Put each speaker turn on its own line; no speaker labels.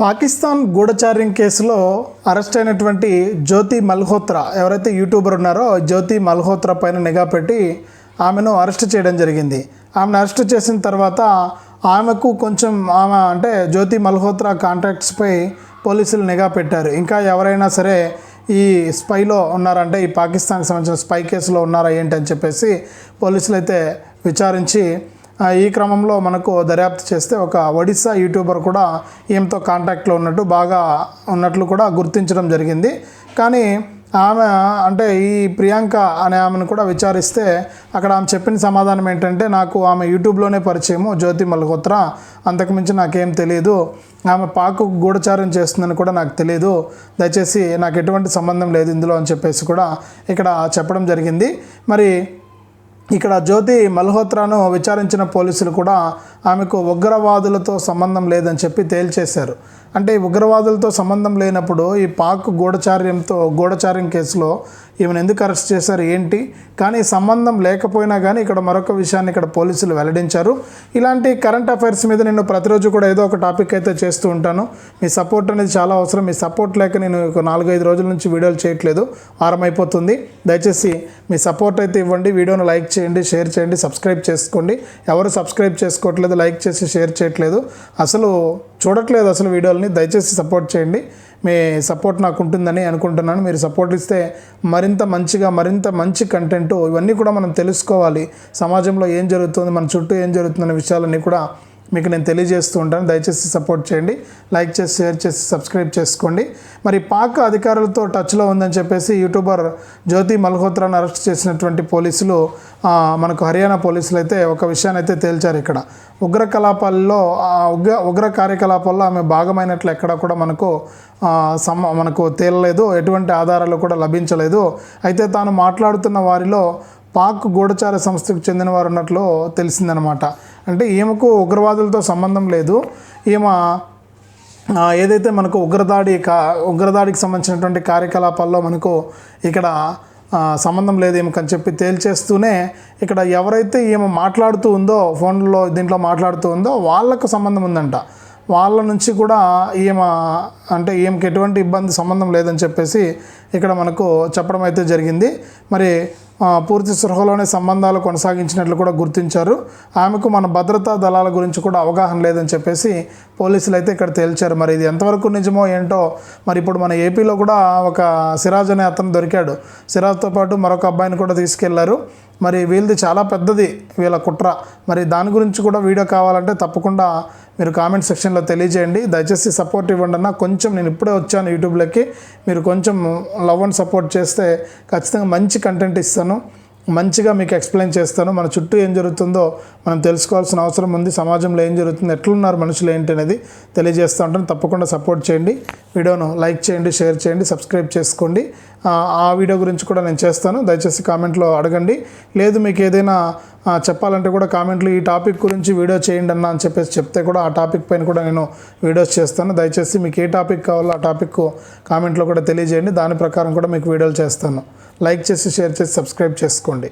పాకిస్తాన్ గూఢచార్యం కేసులో అరెస్ట్ అయినటువంటి జ్యోతి మల్హోత్రా ఎవరైతే యూట్యూబర్ ఉన్నారో జ్యోతి మల్హోత్రా పైన నిఘా పెట్టి ఆమెను అరెస్ట్ చేయడం జరిగింది. ఆమెను అరెస్ట్ చేసిన తర్వాత ఆమెకు కొంచెం ఆమె అంటే జ్యోతి మల్హోత్రా కాంటాక్ట్స్పై పోలీసులు నిఘా పెట్టారు. ఇంకా ఎవరైనా సరే ఈ స్పైలో ఉన్నారంటే ఈ పాకిస్తాన్కి సంబంధించిన స్పై కేసులో ఉన్నారా ఏంటి అని చెప్పేసి పోలీసులు అయితే విచారించి ఈ క్రమంలో మనకు దర్యాప్తు చేస్తే ఒక ఒడిస్సా యూట్యూబర్ కూడా ఈమెతో కాంటాక్ట్లో ఉన్నట్టు బాగా ఉన్నట్లు కూడా గుర్తించడం జరిగింది. కానీ ఆమె అంటే ఈ ప్రియాంక అనే ఆమెను కూడా విచారిస్తే అక్కడ ఆమె చెప్పిన సమాధానం ఏంటంటే నాకు ఆమె యూట్యూబ్లోనే పరిచయము జ్యోతి మల్గోత్ర అంతకుమించి నాకేం తెలియదు ఆమె పాకు గూఢచారం చేస్తుందని కూడా నాకు తెలియదు దయచేసి నాకు ఎటువంటి సంబంధం లేదు ఇందులో అని చెప్పేసి కూడా ఇక్కడ చెప్పడం జరిగింది. మరి ఇక్కడ జ్యోతి మల్హోత్రాను విచారించిన పోలీసులు కూడా ఆమెకు ఉగ్రవాదులతో సంబంధం లేదని చెప్పి తేల్చేశారు. అంటే ఉగ్రవాదులతో సంబంధం లేనప్పుడు ఈ పాక్ గూఢచార్యంతో గూఢచార్యం కేసులో ఈమెను ఎందుకు అరెస్ట్ చేశారు ఏంటి? కానీ సంబంధం లేకపోయినా కానీ ఇక్కడ మరొక విషయాన్ని ఇక్కడ పోలీసులు వెల్లడించారు. ఇలాంటి కరెంట్ అఫైర్స్ మీద నేను ప్రతిరోజు కూడా ఏదో ఒక టాపిక్ అయితే చేస్తూ ఉంటాను. మీ సపోర్ట్ అనేది చాలా అవసరం. మీ సపోర్ట్ లేక నేను ఒక నాలుగైదు రోజుల నుంచి వీడియోలు చేయట్లేదు. వారం అయిపోతుంది. దయచేసి మీ సపోర్ట్ అయితే ఇవ్వండి. వీడియోను లైక్ చేయండి షేర్ చేయండి సబ్స్క్రైబ్ చేసుకోండి. ఎవరు సబ్స్క్రైబ్ చేసుకోవట్లేదు లైక్ చేసి షేర్ చేయట్లేదు. అసలు చూడట్లేదు అసలు వీడియోలని దయచేసి సపోర్ట్ చేయండి. మీ సపోర్ట్ నాకు ఉంటుందని అనుకుంటున్నాను. మీరు సపోర్ట్ ఇస్తే మరింత మంచిగా మరింత మంచి కంటెంట్ ఇవన్నీ కూడా మనం తెలుసుకోవాలి. సమాజంలో ఏం జరుగుతుంది మన చుట్టూ ఏం జరుగుతుందనే విషయాలన్నీ కూడా మీకు నేను తెలియజేస్తూ ఉంటాను. దయచేసి సపోర్ట్ చేయండి. లైక్ చేసి షేర్ చేసి సబ్స్క్రైబ్ చేసుకోండి. మరి పాక్ అధికారులతో టచ్లో ఉందని చెప్పేసి యూట్యూబర్ జ్యోతి మల్హోత్రాను అరెస్ట్ చేసినటువంటి పోలీసులు మనకు హర్యానా పోలీసులు అయితే ఒక విషయాన్ని అయితే తేల్చారు ఇక్కడ. ఉగ్ర కలాపాల్లో ఆ ఉగ్ర ఉగ్ర కార్యకలాపాల్లో ఆమె భాగమైనట్లు ఎక్కడ కూడా మనకు సమ మనకు తేలలేదు. ఎటువంటి ఆధారాలు కూడా లభించలేదు. అయితే తాను మాట్లాడుతున్న వారిలో పాక్ గూఢచార సంస్థకు చెందిన వారు ఉన్నట్లు తెలిసిందనమాట అంటే ఈమెకు ఉగ్రవాదులతో సంబంధం లేదు. ఈమె ఏదైతే మనకు ఉగ్రదాడి కా ఉగ్రదాడికి సంబంధించినటువంటి కార్యకలాపాల్లో మనకు ఇక్కడ సంబంధం లేదు ఈమెకని చెప్పి తేల్చేస్తూనే ఇక్కడ ఎవరైతే ఈమె మాట్లాడుతూ ఉందో ఫోన్లో దీంట్లో మాట్లాడుతూ ఉందో వాళ్ళకు సంబంధం ఉందంట. వాళ్ళ నుంచి కూడా ఈమె అంటే ఈమెకి ఎటువంటి ఇబ్బంది సంబంధం లేదని చెప్పేసి ఇక్కడ మనకు చెప్పడం అయితే జరిగింది. మరి పూర్తి సృహలోనే సంబంధాలు కొనసాగించినట్లు కూడా గుర్తించారు. ఆమెకు మన భద్రతా దళాల గురించి కూడా అవగాహన లేదని చెప్పేసి పోలీసులు అయితే ఇక్కడ తేల్చారు. మరి ఇది ఎంతవరకు నిజమో ఏంటో మరి ఇప్పుడు మన ఏపీలో కూడా ఒక సిరాజ్ అనే అతను దొరికాడు. సిరాజ్తో పాటు మరొక అబ్బాయిని కూడా తీసుకెళ్ళారు. మరి వీళ్ళది చాలా పెద్దది వీళ్ళ కుట్ర. మరి దాని గురించి కూడా వీడియో కావాలంటే తప్పకుండా మీరు కామెంట్ సెక్షన్లో తెలియజేయండి. దయచేసి సపోర్ట్ ఇవ్వండి అన్న. కొంచెం నేను ఇప్పుడే వచ్చాను యూట్యూబ్లోకి. మీరు కొంచెం లవ్ అండ్ సపోర్ట్ చేస్తే ఖచ్చితంగా మంచి కంటెంట్ ఇస్తాను. మంచిగా మీకు ఎక్స్ప్లెయిన్ చేస్తాను. మన చుట్టూ ఏం జరుగుతుందో మనం తెలుసుకోవాల్సిన అవసరం ఉంది. సమాజంలో ఏం జరుగుతుంది ఎట్లున్నారు మనుషులు ఏంటి అనేది తెలియజేస్తూ ఉంటాను. తప్పకుండా సపోర్ట్ చేయండి. వీడియోను లైక్ చేయండి షేర్ చేయండి సబ్స్క్రైబ్ చేసుకోండి. ఆ, వీడియో గురించి కూడా నేను చేస్తాను. దయచేసి కామెంట్లో అడగండి. లేదు మీకు ఏదైనా చెప్పాలంటే కూడా కామెంట్లు ఈ టాపిక్ గురించి వీడియో చేయండి అన్న అని చెప్పేసి చెప్తే కూడా ఆ టాపిక్ పైన కూడా నేను వీడియోస్ చేస్తాను. దయచేసి మీకు ఏ టాపిక్ కావాలో ఆ టాపిక్ కామెంట్లో కూడా తెలియజేయండి. దాని ప్రకారం కూడా మీకు వీడియోలు చేస్తాను. లైక్ చేసి షేర్ చేసి సబ్స్క్రైబ్ చేసుకోండి.